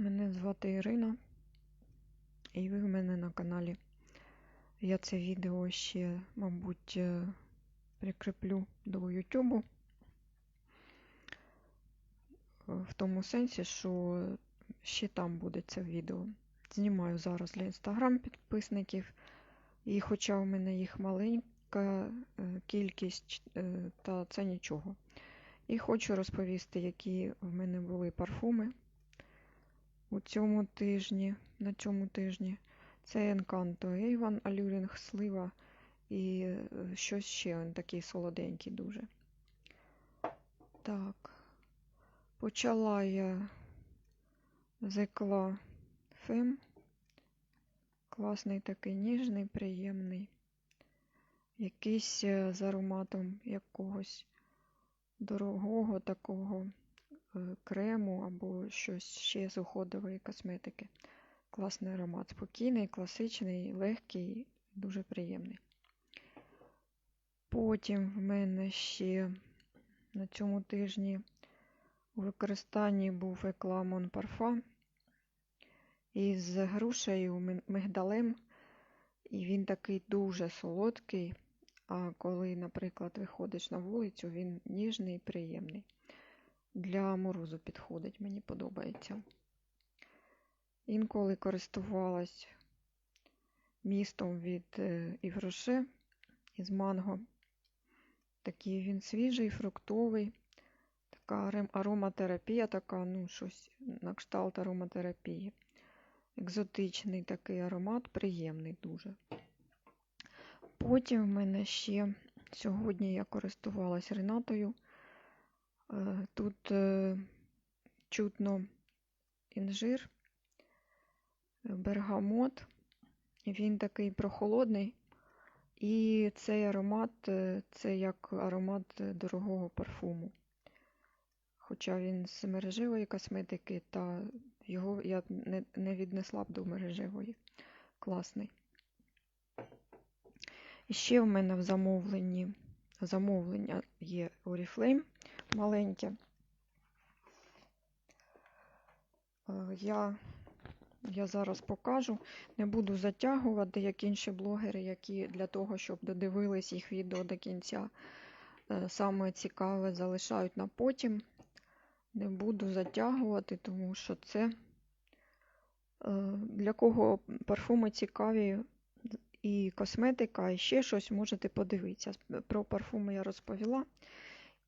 Мене звати Ірина, і ви в мене на каналі. Я це відео ще, мабуть, е, прикріплю до YouTube. Е, В тому сенсі, що ще там буде це відео. Знімаю зараз для інстаграм підписників, і хоча у мене їх маленька е, кількість, та це нічого. І хочу розповісти, які в мене були парфуми у цьому тижні, на цьому тижні. Це Encanto Avon, Allure слива і е, щось ще він такий солоденький дуже. Так, почала я з Eclat Femme. Класний такий ніжний, приємний. Якийсь е, з ароматом якогось дорогого такого крему або щось ще з уходової косметики. Класний аромат. Спокійний, класичний, легкий, дуже приємний. Потім в мене ще на цьому тижні у використанні був Mon Parfum із грушею, мигдалем. І він такий дуже солодкий. А коли, наприклад, виходиш на вулицю, він ніжний і приємний. Для морозу підходить, мені подобається. Інколи користувалась містом від Івроше із манго. Такий він свіжий, фруктовий. Така ароматерапія, така, ну, щось на кшталт ароматерапії. Екзотичний такий аромат, приємний дуже. Потім в мене ще сьогодні я користувалась Ренатою. Е, Тут е, чутно інжир, е, бергамот. Він такий прохолодний. І цей аромат це як аромат дорогого парфуму. Хоча він з мережевої косметики, та його я не, не віднесла б до мережевої. Класний. І ще в мене в замовленні замовлення є Oriflame маленьке. Е, Я, я зараз покажу. Не буду затягувати, як інші блогери, які для того, щоб додивились їх відео до кінця, е, саме цікаве залишають на потім. Не буду затягувати, тому що це е, для кого парфуми цікаві і косметика, і ще щось можете подивитися. Про парфуми я розповіла.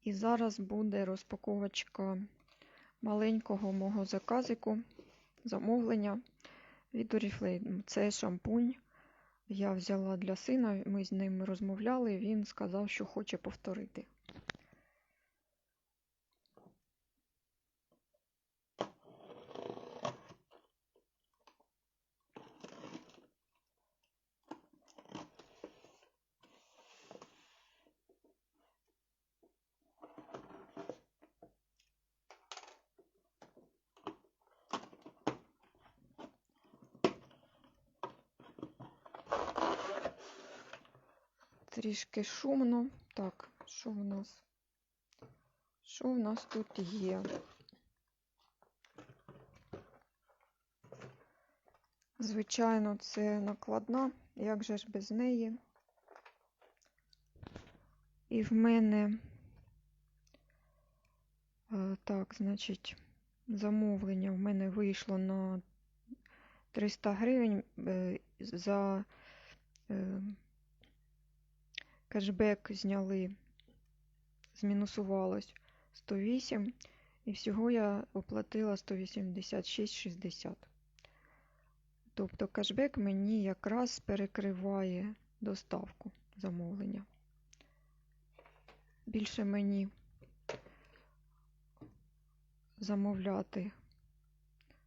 І зараз буде розпаковочка маленького мого заказику, замовлення від Oriflame. Це шампунь. Я взяла для сина, ми з ним розмовляли, він сказав, що хоче повторити. Трішки шумно. Так, що в нас? Що в нас тут є? Звичайно, це накладна, як же ж без неї. І в мене, е, так, значить, замовлення в мене вийшло на 300 гривень е, за е, кешбек зняли, змінусувалось 108, і всього я оплатила 186,60. Тобто кешбек мені якраз перекриває доставку замовлення. Більше мені замовляти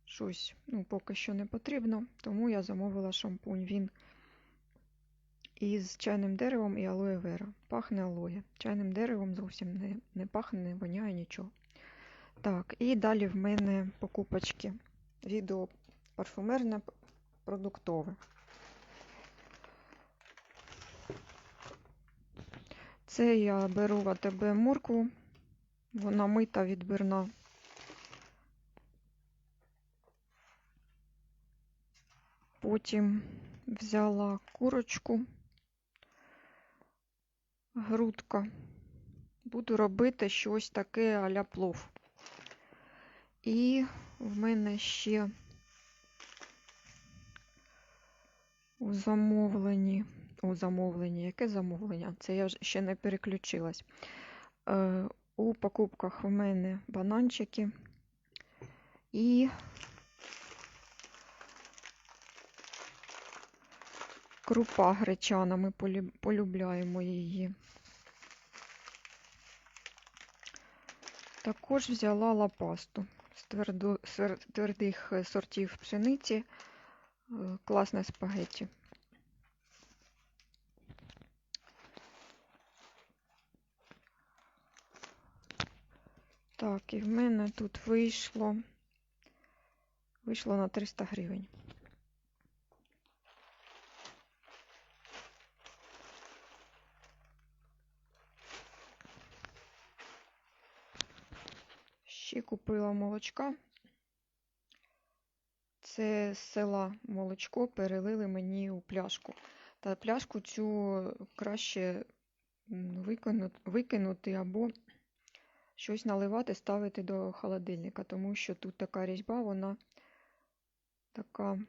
щось ну, поки що не потрібно, тому я замовила шампунь. Він із чайним деревом і алоє вера. Пахне алоє. Чайним деревом зовсім не, не пахне, не воняє нічого. Так, і далі в мене покупочки. Відео парфумерне продуктове. Це я беру в АТБ моркву. Вона мита відбірна. потім взяла курочку, грудка. Буду робити щось таке а-ля плов. І в мене ще у замовленні, у замовленні, яке замовлення? Це я ще не переключилась. Е, у покупках в мене бананчики і крупа гречана, ми полюбляємо її. Також взяла лапасту з твердих е, сортів пшениці. Е, Класне спагетті. Так, і в мене тут вийшло, вийшло на 300 гривень. Ще купила молочка. Це з села молочко перелили мені у пляшку. Та пляшку цю краще викинути або щось наливати, ставити до холодильника, тому що тут така різьба, вона така,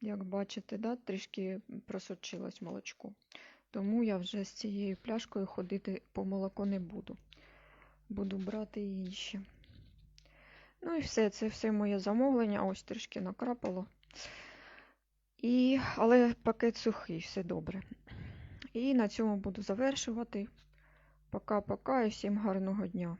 як бачите, да, трішки просочилось молочко. Тому я вже з цією пляшкою ходити по молоко не буду. Буду брати інші. Ну і все, це все моє замовлення. Ось трішки накрапало. І, але пакет сухий, все добре. І на цьому буду завершувати. Пока-пока і всім гарного дня.